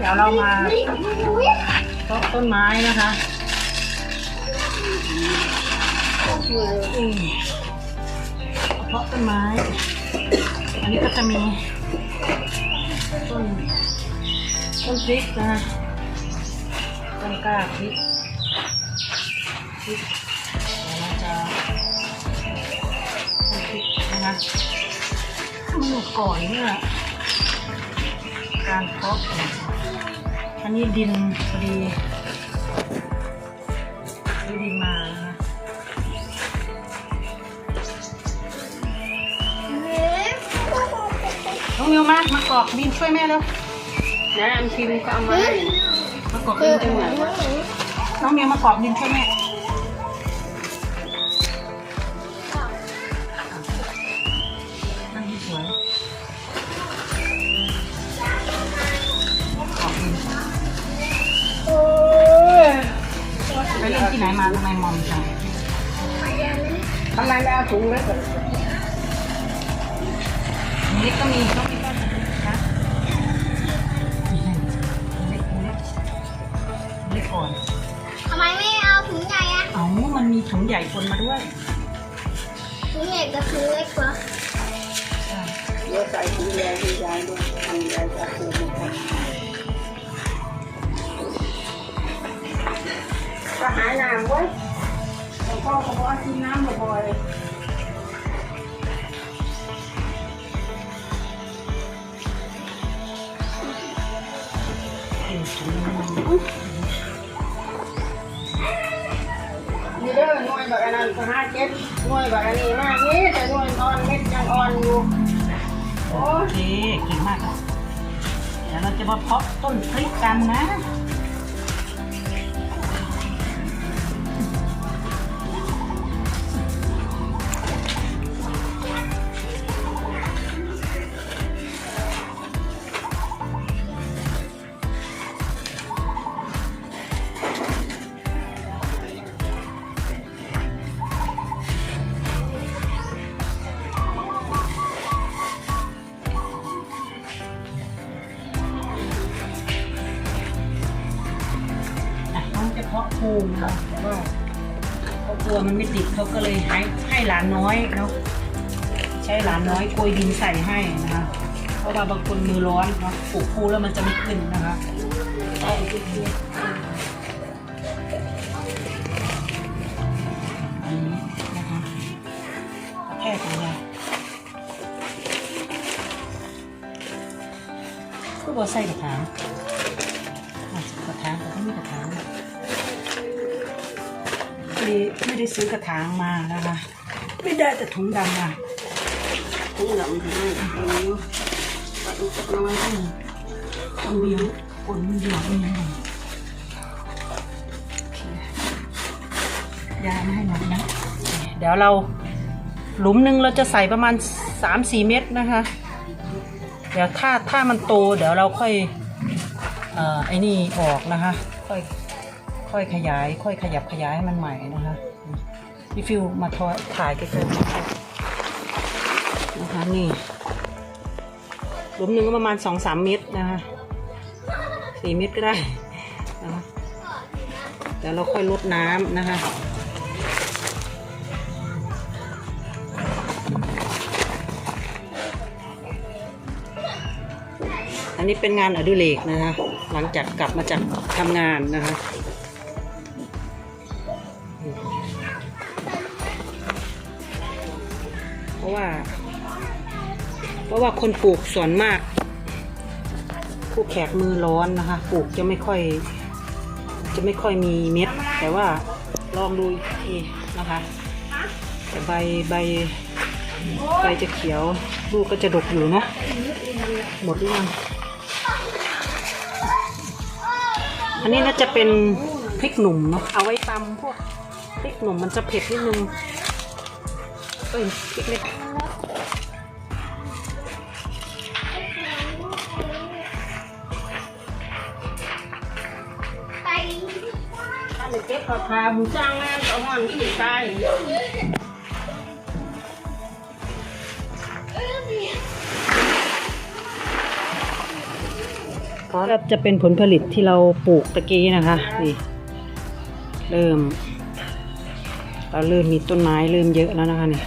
เดี๋ยวเรามาเพาะต้นไม้นะคะเพาะต้นไม้ อันนี้ก็จะมีต้นต้นพริกนะต้นกล้าพริกพริกเดี๋ยวจะต้นพริกนะคะมันอยู่ก่อนเนี่ยการเพาะ อันนี้ดินพอดีซื้อดินมานะคะน้องมิวมามากรอกดินช่วยแม่เร็วนะอันพิมพ์ก็เอามาให้มากรอกดินจังหวะน้องมิวมากรอกดินช่วยแม่ ไปเล่นที่ไหนมาทำไมมอมจังทำไมไม่เอาถุงไว้ก่อนเล็กก็มีก็มีก็นะเล็กเล็กเล็กก่อนทำไมไม่เอาถุงใหญ่อะเอามันมีถุงใหญ่คนมาด้วยถุงใหญ่กับถุงเล็กเหรอเดี๋ยใส่ถุงแดงให้ยายด้วยทำยายจะปูมันก่อน หายน้ำไว้หลวงพ่อเขาบอกว่ากินน้ำบ่อยนี่เด้อหน่วยแบบอันนั้นก็ห้าเจ็ดหน่วยแบบอันนี้มากนี่แต่หน่วยอ่อนเม็ดยังอ่อนอยู่โอ้โอเก่งมากครับเดี๋ยวเราจะมาเพาะต้นพริกกันนะะน้องจะเพาะภูมินะก็เขากลัวมันไม่ติดเขาก็เลยให้ให้หลานน้อยเนาะใช้หลานน้อยโกยดินใส่ให้นะคะเพราะว่าบางคนมือร้อนเนาะปลูกภูแล้วมันจะไม่ขึ้นนะคะใช่จริงๆอันนี้นะคะกระแทกอย่างเงี้ยก็บอใส่กระถาง ไม่ได้ไม่ได้ซื้อกระถางมานะคะ ไม่ได้แต่ถุงดำมาถุงดำให้เอาอยู่ปัดลูกน้อยต้องเบี้ยวกนมันเบี้ยวเป็นยังไงยาไม่ให้หนักนะ เดี๋ยวเราหลุมหนึ่งเราจะใส่ประมาณสามสี่เม็ดนะคะ เดี๋ยวถ้าถ้ามันโตเดี๋ยวเราค่อยอ่อไอ้นี่ออกนะคะ ค่อย ค่อยขยาย ค่อยขยับขยายให้มันใหม่นะคะพี่ฟิวมาถ่ายใกล้ๆนะคะนี่หลุมหนึ่งก็ประมาณสองสามเมตรนะคะสี่เมตรก็ได้นะคะเดี๋ยวเราค่อยลดน้ำนะคะอันนี้เป็นงานอดิเรกนะคะ หลังจากกลับมาจากทำงานนะคะะว่า เพราะว่าคนปลูกส่วนมาก ผู้แขกมือร้อนนะคะ ปลูกจะไม่ค่อย จะไม่ค่อยมีเม็ด แต่ว่าลองดูอีกทีนะคะแต่ใบใบใบจะเขียว ลูกก็จะดกอยู่เนาะหมดหรือยังอันนี้น่าจะเป็นพริกหนุ่มเนาะเอาไว้ตำพวกพริกหนุ่มมันจะเผ็ดนิดนึง เอ้ยพริกเล็กไปถ้าไม่เก็บก็พาหูจ้างแม่ก็มันที่ตายเก็จะเป็นผลผลิตที่เราปลูกตะกี้นะคะนี่เริ่ม เราเริ่มมีต้นไม้เริ่มเยอะแล้วนะคะเนี่ย